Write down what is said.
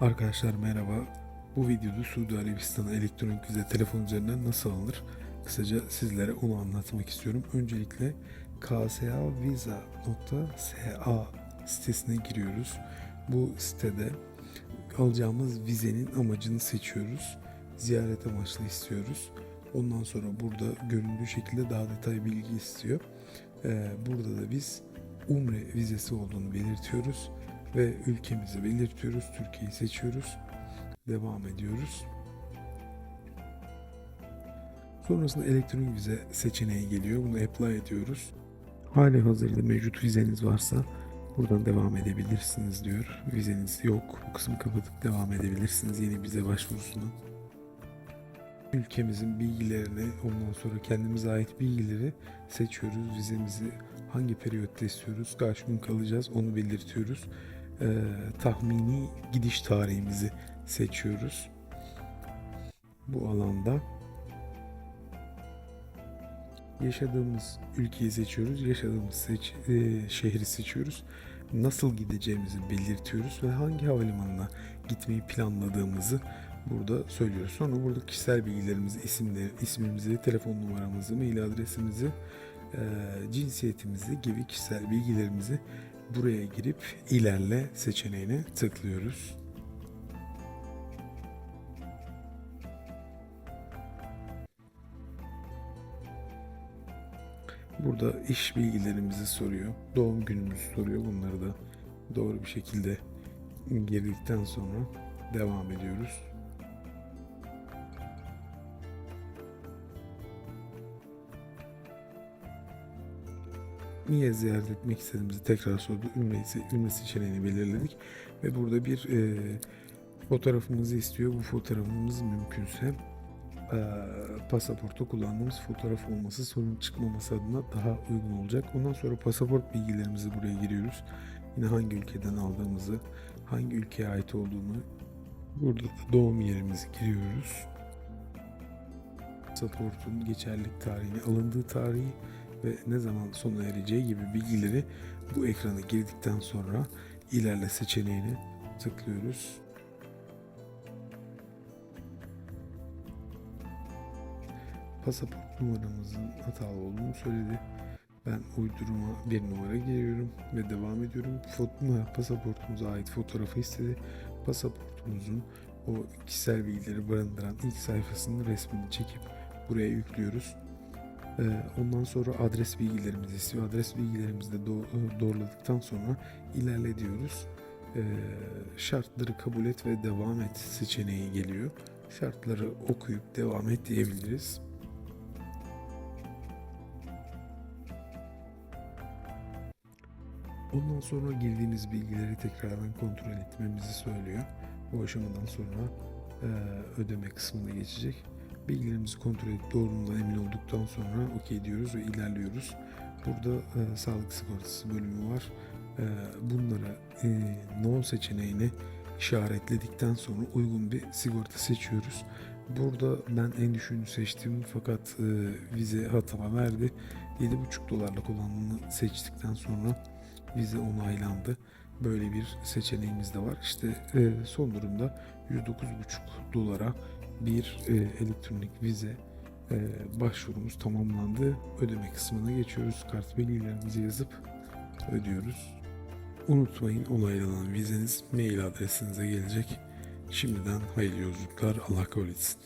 Arkadaşlar merhaba. Bu videoda Suudi Arabistan'a elektronik vize telefon üzerinden nasıl alınır? Kısaca sizlere onu anlatmak istiyorum. Öncelikle ksavisa.sa sitesine giriyoruz. Bu sitede alacağımız vizenin amacını seçiyoruz. Ziyaret amaçlı istiyoruz. Ondan sonra burada göründüğü şekilde daha detay bilgi istiyor. Ee, burada da biz Umre vizesi olduğunu belirtiyoruz ve ülkemizi belirtiyoruz. Türkiye'yi seçiyoruz. Devam ediyoruz. Sonrasında elektronik vize seçeneği geliyor. Bunu apply ediyoruz. Hali hazırda mevcut vizeniz varsa buradan devam edebilirsiniz diyor. Vizeniz yok. Bu kısmı kapatıp devam edebilirsiniz yeni vize başvurusuna. Ülkemizin bilgilerini ondan sonra kendimize ait bilgileri seçiyoruz. Vizemizi hangi periyotta istiyoruz, kaç gün kalacağız onu belirtiyoruz. Ee, tahmini gidiş tarihimizi seçiyoruz. Bu alanda yaşadığımız ülkeyi seçiyoruz, yaşadığımız seç, e, şehri seçiyoruz. Nasıl gideceğimizi belirtiyoruz ve hangi havalimanına gitmeyi planladığımızı burada söylüyoruz. Sonra burada kişisel bilgilerimizi, isimleri, ismimizi, telefon numaramızı, mail adresimizi, e, cinsiyetimizi gibi kişisel bilgilerimizi buraya girip ilerle seçeneğine tıklıyoruz. Burada iş bilgilerimizi soruyor. Doğum günümüzü soruyor. Bunları da doğru bir şekilde girdikten sonra devam ediyoruz. Niye ziyaret etmek istediğimizi tekrar sordu. Ümre, ümre seçeneğini belirledik. Ve burada bir e, fotoğrafımızı istiyor. Bu fotoğrafımız mümkünse e, pasaportta kullandığımız fotoğraf olması sorun çıkmaması adına daha uygun olacak. Ondan sonra pasaport bilgilerimizi buraya giriyoruz. Yine hangi ülkeden aldığımızı, hangi ülkeye ait olduğunu, burada da doğum yerimizi giriyoruz. Pasaportun geçerlilik tarihini, alındığı tarihi ve ne zaman sona ereceği gibi bilgileri bu ekrana girdikten sonra ilerle seçeneğine tıklıyoruz. Pasaport numaramızın hatalı olduğunu söyledi. Ben uydurma bir numara giriyorum ve devam ediyorum. Foto, pasaportumuza ait fotoğrafı istedi. Pasaportumuzun o kişisel bilgileri barındıran ilk sayfasının resmini çekip buraya yüklüyoruz. Ee, Ondan sonra adres bilgilerimizi istiyor. Adres bilgilerimizi de do- doğruladıktan sonra ilerle diyoruz. Ee, Şartları kabul et ve devam et seçeneği geliyor. Şartları okuyup devam et diyebiliriz. Ondan sonra girdiğimiz bilgileri tekrardan kontrol etmemizi söylüyor. Bu aşamadan sonra e, ödeme kısmına geçecek. Bilgilerimizi kontrol edip doğruluğundan emin olduktan sonra okey diyoruz ve ilerliyoruz. Burada e, sağlık sigortası bölümü var. E, bunları e, no seçeneğini işaretledikten sonra uygun bir sigorta seçiyoruz. Burada ben en düşüğünü seçtim fakat e, vize hatama verdi. 7,5 dolarlık olanını seçtikten sonra vize onaylandı. Böyle bir seçeneğimiz de var. İşte e, son durumda 109,5 dolara bir e, elektronik vize e, başvurumuz tamamlandı. Ödeme kısmına geçiyoruz. Kart bilgilerimizi yazıp ödüyoruz. Unutmayın onaylanan vizeniz mail adresinize gelecek. Şimdiden hayırlı yolculuklar. Allah kabul etsin.